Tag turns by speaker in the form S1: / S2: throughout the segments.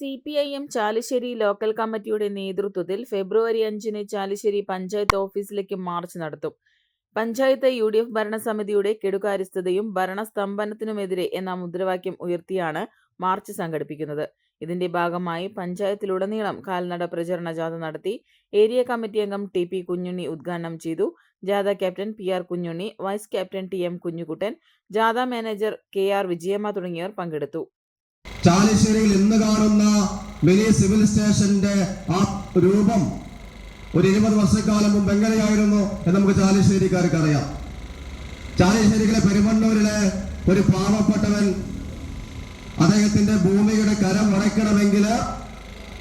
S1: C P I M Chalissery local കമ്മിറ്റിയുടെ നേതൃത്വത്തിൽ ഫെബ്രുവരി അഞ്ചിന് ചാലിശ്ശേരി പഞ്ചായത്ത് ഓഫീസിലേക്ക് മാർച്ച് നടത്തും. പഞ്ചായത്ത് യു ഡി എഫ് ഭരണസമിതിയുടെ കെടുകാര്യസ്ഥതയും ഭരണസ്തംഭനത്തിനുമെതിരെ എന്ന മുദ്രാവാക്യം ഉയർത്തിയാണ് മാർച്ച് സംഘടിപ്പിക്കുന്നത്. ഇതിന്റെ ഭാഗമായി പഞ്ചായത്തിലുടനീളം കാൽനട പ്രചരണ ജാഥ നടത്തി ഏരിയ കമ്മിറ്റി അംഗം ടി പി കുഞ്ഞുണ്ണി ഉദ്ഘാടനം ചെയ്തു. ജാഥ captain P R Kunhunni vice captain T M Kunhukuttan ജാഥ മാനേജർ കെ ആർ വിജയമ്മ തുടങ്ങിയവർ പങ്കെടുത്തു.
S2: ചാലിശ്ശേരിയിൽ ഇന്ന് കാണുന്ന മിനി സിവിൽ സ്റ്റേഷന്റെ ആ രൂപം ഒരു ഇരുപത് വർഷക്കാലം മുമ്പ് എങ്ങനെയായിരുന്നു എന്ന് നമുക്ക് ചാലിശ്ശേരിക്കാർക്ക് അറിയാം. ചാലിശ്ശേരിയിലെ പെരുമണ്ണൂരിലെ ഒരു പാവപ്പെട്ടവൻ അദ്ദേഹത്തിന്റെ ഭൂമിയുടെ കരം അടയ്ക്കണമെങ്കിൽ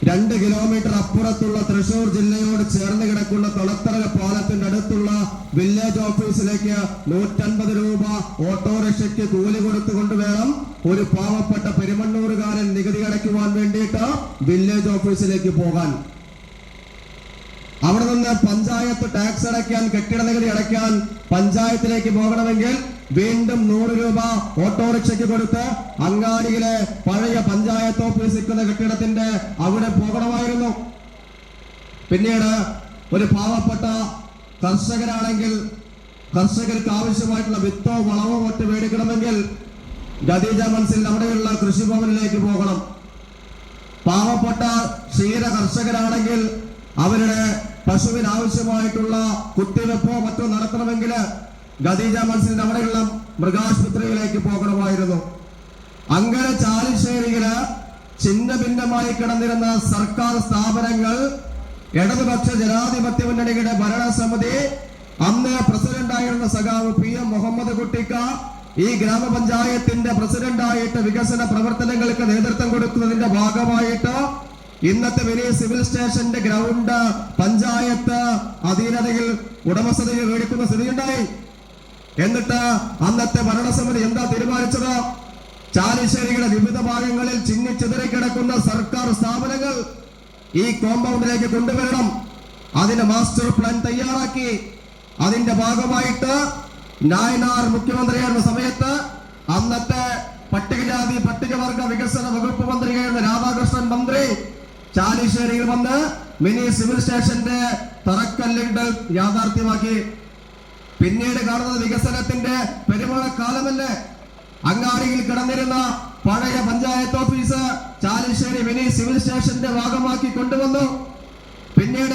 S2: രണ്ട് കിലോമീറ്റർ അപ്പുറത്തുള്ള തൃശൂർ ജില്ലയോട് ചേർന്ന് കിടക്കുന്ന തുളത്തറ പാലത്തിന്റെ അടുത്തുള്ള വില്ലേജ് ഓഫീസിലേക്ക് നൂറ്റൻപത് രൂപ ഓട്ടോറിക്ഷയ്ക്ക് കൂലി കൊടുത്തുകൊണ്ട് വേണം ഒരു പാവപ്പെട്ട പെരുമണ്ണൂറുകാരൻ നികുതി അടയ്ക്കുവാൻ വേണ്ടിയിട്ട് വില്ലേജ് ഓഫീസിലേക്ക് പോകാൻ. അവിടെ നിന്ന് പഞ്ചായത്ത് ടാക്സ് അടയ്ക്കാൻ കെട്ടിട നികുതി അടയ്ക്കാൻ പഞ്ചായത്തിലേക്ക് പോകണമെങ്കിൽ വീണ്ടും നൂറ് രൂപ ഓട്ടോറിക്ഷയ്ക്ക് കൊടുത്ത് അങ്ങാടിയിലെ പഴയ പഞ്ചായത്ത് ഓഫീസ് നിൽക്കുന്ന കെട്ടിടത്തിന്റെ അവിടെ പോകണമായിരുന്നു. പിന്നീട് ഒരു പാവപ്പെട്ട കർഷകരാണെങ്കിൽ കർഷകർക്ക് ആവശ്യമായിട്ടുള്ള വിത്തോ വളവോ മറ്റ് മേടിക്കണമെങ്കിൽ ഖദീജ മൻസിൽ അവിടെയുള്ള കൃഷിഭവനിലേക്ക് പോകണം. പാവപ്പെട്ട ക്ഷീര കർഷകരാണെങ്കിൽ അവരുടെ പശുവിന് ആവശ്യമായിട്ടുള്ള കുത്തിവെപ്പോ മറ്റോ നടത്തണമെങ്കിൽ ഖദീജ മൻസിലിന്റെ അവിടെയുള്ള മൃഗാശുപത്രിയിലേക്ക് പോകണമായിരുന്നു. അങ്ങനെ ചാലിശ്ശേരിയിൽ ചിന്ന ഭിന്നമായി കിടന്നിരുന്ന സർക്കാർ സ്ഥാപനങ്ങൾ ഇടതുപക്ഷ ജനാധിപത്യ മുന്നണിയുടെ ഭരണസമിതി അന്ന് പ്രസിഡന്റായിരുന്ന സഖാവ് പി എം മുഹമ്മദ് കുട്ടിക്ക ഈ ഗ്രാമപഞ്ചായത്തിന്റെ പ്രസിഡന്റായിട്ട് വികസന പ്രവർത്തനങ്ങൾക്ക് നേതൃത്വം കൊടുക്കുന്നതിന്റെ ഭാഗമായിട്ട് ഇന്നത്തെ വലിയ സിവിൽ സ്റ്റേഷന്റെ ഗ്രൗണ്ട് പഞ്ചായത്ത് അധീനതയിൽ ഉടമസ്ഥതയിൽ മേടിക്കുന്ന സ്ഥിതിയുണ്ടായി. എന്നിട്ട് അന്നത്തെ ഭരണസമിതി എന്താ തീരുമാനിച്ചത്? ചാലിശ്ശേരിയുടെ വിവിധ ഭാഗങ്ങളിൽ ചിന്നിച്ചിതറി കിടക്കുന്ന സർക്കാർ സ്ഥാപനങ്ങൾ ഈ കോമ്പൗണ്ടിലേക്ക് കൊണ്ടുവരണം. അതിന് മാസ്റ്റർ പ്ലാൻ തയ്യാറാക്കി. അതിന്റെ ഭാഗമായിട്ട് നായനാർ മുഖ്യമന്ത്രിയായിരുന്ന സമയത്ത് അന്നത്തെ പട്ടികജാതി പട്ടികവർഗ വികസന വകുപ്പ് മന്ത്രിയായിരുന്ന രാധാകൃഷ്ണൻ മന്ത്രി ചാലിശ്ശേരിയിൽ വന്ന് മിനി സിവിൽ സ്റ്റേഷന്റെ തറക്കല്ലിട്ട് യാഥാർത്ഥ്യമാക്കി. പിന്നീട് കാണുന്നത് വികസനത്തിന്റെ പെരുമാളക്കാലമല്ലേ അങ്ങാടിയിൽ കിടന്നിരുന്ന പഴയ panchayat office Chalissery mini civil സ്റ്റേഷന്റെ ഭാഗമാക്കി കൊണ്ടുവന്നു.